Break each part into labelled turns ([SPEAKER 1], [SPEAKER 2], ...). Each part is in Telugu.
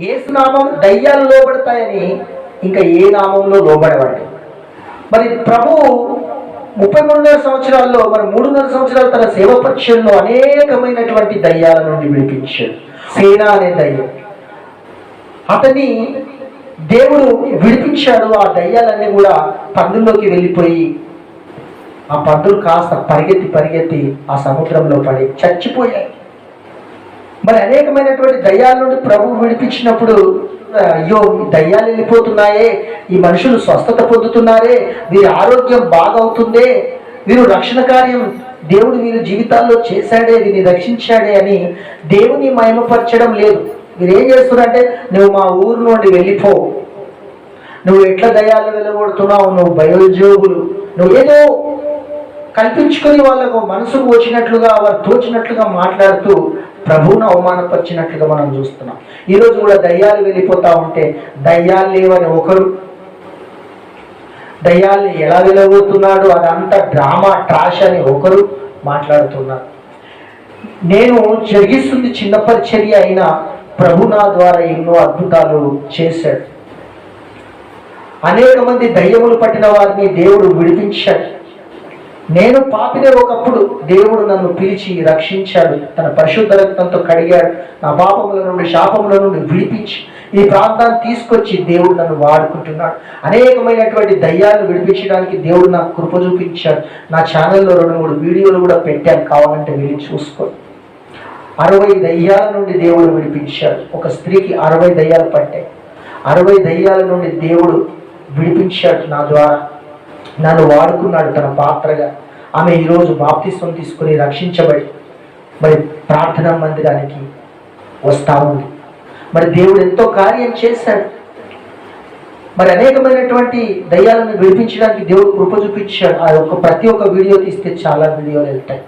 [SPEAKER 1] ఏసునామం దయ్యాలు లోబడతాయని ఇంకా ఏ నామంలో లోబడవండి. మరి ప్రభు ముప్పై మూడున్నర సంవత్సరాల్లో మరి మూడున్నర సంవత్సరాలు తన సేవ పక్షంలో అనేకమైనటువంటి దయ్యాల నుండి విడిపించాడు. సేన అనే దయ్యం. అతని దేవుడు విడిపించాడు. ఆ దయ్యాలన్నీ కూడా పందుల్లోకి వెళ్ళిపోయి ఆ పందులు కాస్త పరిగెత్తి పరిగెత్తి ఆ సముద్రంలో పడి చచ్చిపోయాయి. మరి అనేకమైనటువంటి దయ్యాల నుండి ప్రభువు విడిపించినప్పుడు అయ్యో దయ్యాలు వెళ్ళిపోతున్నాయే ఈ మనుషులు స్వస్థత పొందుతున్నారే వీరి ఆరోగ్యం బాగవుతుందే వీరు రక్షణ కార్యం దేవుడు వీరి జీవితాల్లో చేశాడే వీరిని రక్షించాడే అని దేవుని మయమపరచడం లేదు. మీరేం చేస్తున్నారంటే నువ్వు మా ఊరు నుండి వెళ్ళిపో. నువ్వు ఎట్లా దయాలు వెళ్ళగొడుతున్నావు? నువ్వు బయోజోగులు నువ్వు ఏదో కల్పించుకొని వాళ్ళకు మనసుకు వచ్చినట్లుగా వారు తోచినట్లుగా మాట్లాడుతూ ప్రభువును అవమానపరిచినట్లుగా మనం చూస్తున్నాం. ఈరోజు కూడా దయ్యాలు వెళ్ళిపోతా ఉంటే దయ్యాలు లేవని ఒకరు దయ్యాల్ని ఎలా వెళ్ళబోతున్నాడు అదంతా డ్రామా ట్రాష్ అని ఒకరు మాట్లాడుతున్నారు. నేను జరిగిస్తుంది చిన్న పరిచర్య అయినా ప్రభు నా ద్వారా ఎన్నో అద్భుతాలు చేశాడు. అనేక మంది దయ్యములు పట్టిన వారిని దేవుడు విడిపించాడు. నేను పాపినే ఒకప్పుడు దేవుడు నన్ను పిలిచి రక్షించాడు. తన పరిశుద్ధ రక్తంతో కడిగాడు. నా పాపముల నుండి శాపముల నుండి విడిపించి ఈ ప్రాంతాన్ని తీసుకొచ్చి దేవుడు నన్ను వాడుకుంటున్నాడు. అనేకమైనటువంటి దయ్యాలను విడిపించడానికి దేవుడు నాకు కృప చూపించాడు. నా ఛానల్లో రెండు మూడు వీడియోలు కూడా పెట్టాను. కావాలంటే వెళ్ళి చూసుకో. అరవై దయ్యాల నుండి దేవుడు విడిపించాడు. ఒక స్త్రీకి అరవై దయ్యాలు పట్టాయి. అరవై దయ్యాల నుండి దేవుడు విడిపించాడు నా ద్వారా. నన్ను వాడుకున్నాడు తన పాత్రగా. ఆమె ఈరోజు బాప్తిస్వం తీసుకుని రక్షించబడి మరి ప్రార్థనా మందిరానికి వస్తా ఉంది. మరి దేవుడు ఎంతో కార్యం చేశాడు. మరి అనేకమైనటువంటి దయ్యాలను విడిపించడానికి దేవుడు కృప చూపించాడు. ఆ యొక్క ప్రతి ఒక్క వీడియో తీస్తే చాలా వీడియోలు వెళ్తాయి.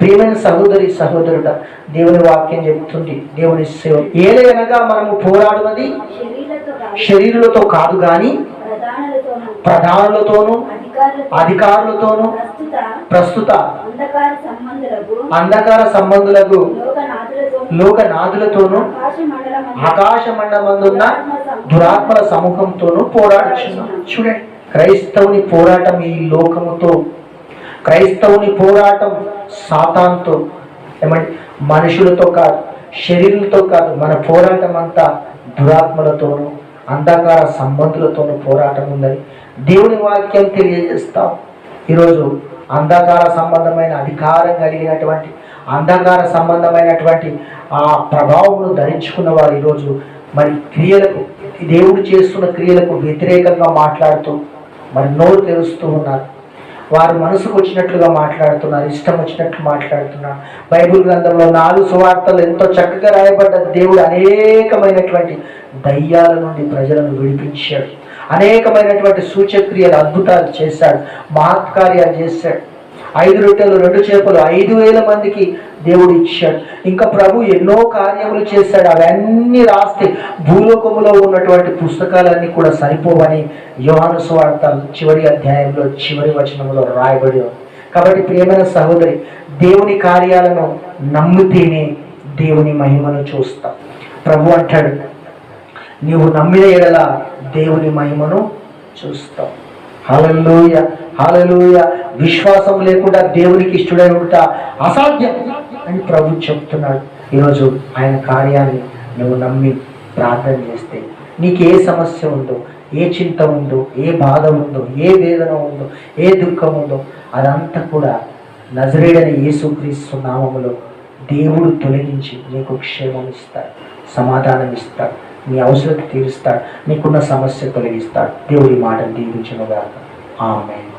[SPEAKER 1] ప్రియమైన సహోదరి సహోదరుడ దేవుని వాక్యం చెబుతుంది. దేవుని సేవ ఏలయనగా మనము పోరాడున్నది శరీరులతో కాదు కానీ
[SPEAKER 2] ప్రధానులతోనూ,
[SPEAKER 1] ప్రధానులతోనూ
[SPEAKER 2] అధికారులతో,
[SPEAKER 1] అధికారులతోనూ
[SPEAKER 2] ప్రస్తుత అంధకార సంబంధులకు
[SPEAKER 1] లోకనాథులతోనూ,
[SPEAKER 2] ఆకాశ మండలమందు
[SPEAKER 1] ఆకాశ మండలమందున్న దురాత్మల సమూహంతోనూ పోరాడుచున్నాం. చూడండి క్రైస్తవుని పోరాటం ఈ లోకముతో క్రైస్తవుని పోరాటం సాతాంతో ఏమంటే మనుషులతో కాదు శరీరులతో కాదు మన పోరాటం అంతా దురాత్మలతోనూ అంధకార సంబంధులతోనూ పోరాటం ఉందని దేవుని వాక్యం తెలియజేస్తాం. ఈరోజు అంధకార సంబంధమైన అధికారం కలిగినటువంటి అంధకార సంబంధమైనటువంటి ఆ ప్రభావమును ధరించుకున్న వారు ఈరోజు మరి క్రియలకు దేవుడు చేస్తున్న క్రియలకు వ్యతిరేకంగా మాట్లాడుతూ మరి నోరు తెరుస్తూ ఉన్నారు. వారు మనసుకు వచ్చినట్లుగా మాట్లాడుతున్నారు ఇష్టం వచ్చినట్లు మాట్లాడుతున్నారు. బైబిల్ గ్రంథంలో నాలుగు సువార్తలు ఎంతో చక్కగా రాయబడ్డ దేవుడు అనేకమైనటువంటి దయ్యాల నుండి ప్రజలను విడిపించాడు. అనేకమైనటువంటి సూచక్రియలు అద్భుతాలు చేశాడు. మహత్కార్యాలు చేశాడు. ఐదు రొట్టెలు రెండు చేపలు ఐదు వేల మందికి దేవుడు ఇచ్చాడు. ఇంకా ప్రభు ఎన్నో కార్యములు చేశాడు. అవన్నీ రాస్తే భూలోకములో ఉన్నటువంటి పుస్తకాలన్నీ కూడా సరిపోవని యోహాను స్వార్త చివరి అధ్యాయంలో చివరి వచనంలో రాయబడి ఉంది. కాబట్టి ప్రియమైన సహోదరి దేవుని కార్యాలను నమ్మితేనే దేవుని మహిమను చూస్తాం. ప్రభు అంటాడు నీవు నమ్మిన ఎడల దేవుని మహిమను చూస్తావు హాలలోయ హాలలోయ విశ్వాసం లేకుండా దేవునికి ఇష్టడై ఉంటా అసాధ్యం అని ప్రభు చెప్తున్నాడు. ఈరోజు ఆయన కార్యాన్ని నువ్వు నమ్మి ప్రార్థన చేస్తే నీకు ఏ సమస్య ఉందో ఏ చింత ఉందో ఏ బాధ ఉందో ఏ వేదన ఉందో ఏ దుఃఖం ఉందో అదంతా కూడా నజరేడని యేసుక్రీస్తు నామములో దేవుడు తొలగించి నీకు క్షేమం ఇస్తాడు సమాధానం ఇస్తాడు. నీ అవసరం తీరుస్తాడు నీకున్న సమస్య తొలగిస్తాడు. దేవుడి మాట దీవించునుగాక. ఆమె